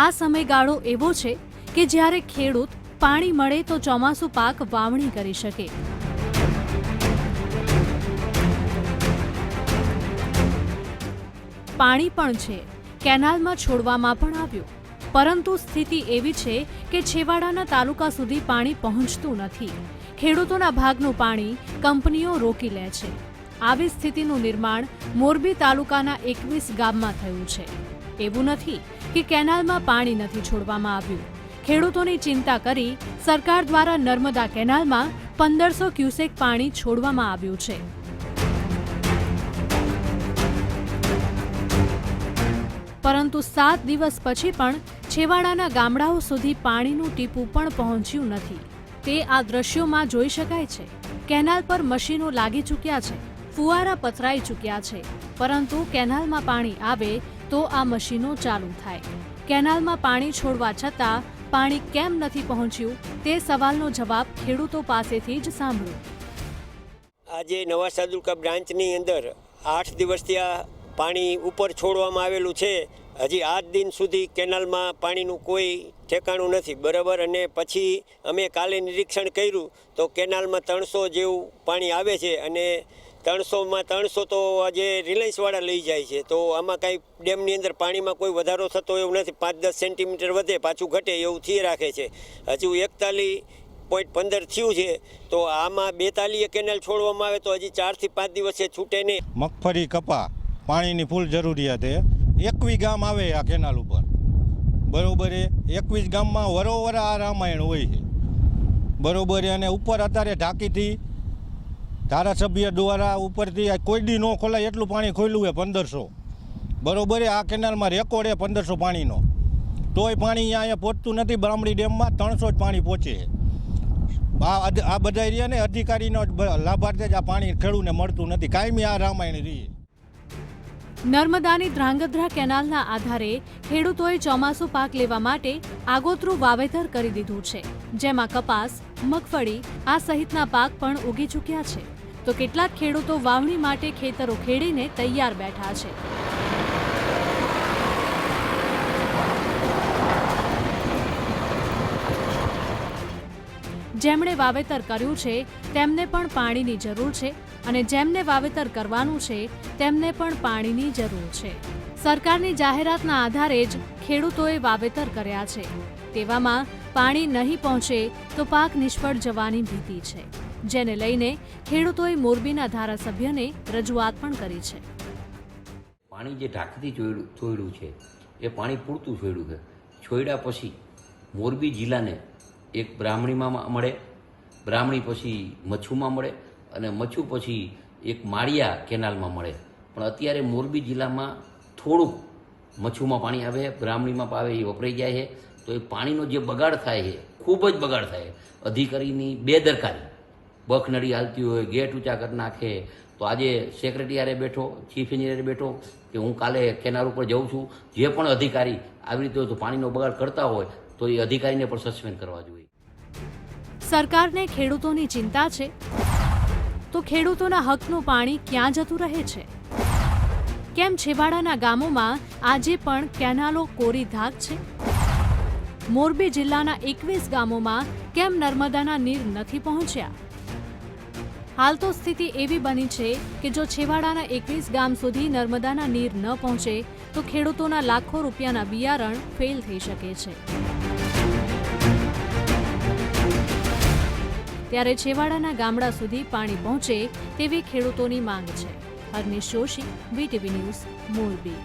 આ સમયગાળો એવો છે કે જ્યારે ખેડૂત પાણી મળે તો ચોમાસું પાક વાવણી કરી શકે. પાણી પણ છે, કેનાલમાં છોડવામાં પણ આવ્યું. પરંતુ સ્થિતિ એવી છે કે છેવાડાના તાલુકા સુધી પાણી પહોંચતું નથી. ખેડૂતોના ભાગનું પાણી કંપનીઓ રોકી લે છે. આવી સ્થિતિનું નિર્માણ મોરબી તાલુકાના એકવીસ ગામમાં થયું છે. એવું નથી કે કેનાલમાં પાણી નથી છોડવામાં આવ્યું. ખેડૂતોની ચિંતા કરી સરકાર દ્વારા નર્મદા કેનાલમાં પંદરસો ક્યુસેક પાણી છોડવામાં આવ્યું છે. પરંતુ સાત દિવસ પછી પણ છેવાડાના ગામડાઓ સુધી પાણીનું ટીપું પણ પહોંચ્યું નથી. તે આ દ્રશ્યોમાં જોઈ શકાય છે. કેનાલ પર મશીનો લાગી ચૂક્યા છે, ફુવારા પથરાઈ ચૂક્યા છે, પરંતુ કેનાલમાં પાણી આવે તો આ મશીનો ચાલુ થાય. કેનાલમાં પાણી છોડવા છતાં પાણી કેમ નથી પહોંચ્યું તે સવાલનો જવાબ ખેડૂતો પાસેથી જ સાંભળ્યો આજે નવા સાદુકા બ્રાન્ચની અંદર આઠ દિવસથી આ પાણી ઉપર છોડવામાં આવેલું છે. હજી આજ દિન સુધી કેનાલમાં પાણીનું કોઈ ઠેકાણું નથી. બરાબર, અને પછી અમે કાલે નિરીક્ષણ કર્યું તો કેનાલમાં ત્રણસો જેવું પાણી આવે છે અને ત્રણસોમાં ત્રણસો તો આજે રિલાયન્સવાળા લઈ જાય છે. તો આમાં કાંઈ ડેમની અંદર પાણીમાં કોઈ વધારો થતો એવું નથી. પાંચ દસ સેન્ટીમીટર વધે, પાછું ઘટે એવું થી રાખે છે. હજુ એકતાલીસ પોઈન્ટ પંદર થયું છે. તો આમાં બેતાલીએ કેનાલ છોડવામાં આવે તો હજી ચારથી પાંચ દિવસે છૂટે નહીં. મગફળી, કપા, પાણીની ફૂલ જરૂરિયાત છે. એકવી ગામ આવે આ કેનાલ ઉપર. બરોબર એ? એકવીસ ગામમાં વરોવર આ રામાયણ હોય છે. બરોબર અને ઉપર અત્યારે ઢાંકીથી ધારાસભ્ય દ્વારા ઉપરથી કોઈ દી ન ખોલાય, એટલું પાણી ખોલ્યું હોય પંદરસો. બરોબર આ કેનાલમાં રેકોર્ડ છે પંદરસો પાણીનો. તોય પાણી અહીંયા પહોંચતું નથી, બ્રાહ્મણી ડેમમાં ત્રણસો જ પાણી પહોંચે આ આ બધા રહ્યા ને, અધિકારીનો લાભાર્થે જ આ પાણી ખેડૂને મળતું નથી. કાયમી આ રામાયણ રહીએ નર્મદાની ધ્રાંગધ્રા કેનાલના આધારે ખેડૂતોએ ચોમાસું પાક લેવા માટે આગોતરું વાવેતર કરી દીધું છે. જેમાં કપાસ, મગફળી, આ સહિતના પાક પણ ઉગી ચૂક્યા છે. તો કેટલાક ખેડૂતો વાવણી માટે ખેતરો ખેડીને તૈયાર બેઠા છે. જેમણે વાવેતર કર્યું છે, તેમને પણ પાણીની જરૂર છે અને જેમને વાવેતર કરવાનું છે, તેમને પણ પાણીની જરૂર છે. સરકારની જાહેરાતના આધારે જ ખેડૂતોએ વાવેતર કર્યા છે. તેવામાં પાણી નહીં પહોંચે તો પાક નિષ્ફળ જવાની ભીતિ છે. જેને લઈને ખેડૂતોએ મોરબીના ધારાસભ્યને રજૂઆત પણ કરી છે. પાણી જે ઢાંકતી છોડ્યું છે, એ પાણી પૂરતું છોડ્યું છે. છોડ્યા પછી મોરબી જિલ્લાને એક બ્રાહ્મણીમાં મળે, બ્રાહ્મણી પછી મચ્છુમાં મળે અને મચ્છુ પછી એક માળિયા કેનાલમાં મળે. પણ અત્યારે મોરબી જિલ્લામાં થોડુંક મચ્છુમાં પાણી આવે, બ્રાહ્મણીમાં આવે એ વપરાઈ જાય છે. તો એ પાણીનો જે બગાડ થાય છે, ખૂબ જ બગાડ થાય છે. અધિકારીની બેદરકારી. બખ નડી હાલતી હોય, ગેટ ઊંચા કરી નાખે. તો આજે સેક્રેટરીયારે બેઠો, ચીફ એન્જિનિયર બેઠો કે હું કાલે કેનાલ ઉપર જઉં છું. જે પણ અધિકારી આવી રીતે પાણીનો બગાડ કરતા હોય, તો એ અધિકારીને પણ સસ્પેન્ડ કરવા જોઈએ. સરકારને ખેડૂતોની ચિંતા છે? તો ખેડૂતોના હકનું પાણી ક્યાં જતું રહે છે? કેમ છેવાડાના ગામોમાં આજે પણ કેનાલો કોરી ધાક છે? મોરબી જિલ્લાના એકવીસ ગામોમાં કેમ નર્મદાના નીર નથી પહોંચ્યા? હાલ તો સ્થિતિ એવી બની છે કે જો છેવાડાના એકવીસ ગામ સુધી નર્મદાના નીર ન પહોંચે, તો ખેડૂતોના લાખો રૂપિયાના બિયારણ ફેલ થઈ શકે છે. ત્યારે છેવાડાના ગામડા સુધી પાણી પહોંચે તેવી ખેડૂતોની માંગ છે. Harnish Joshi, VTV news, Morbi.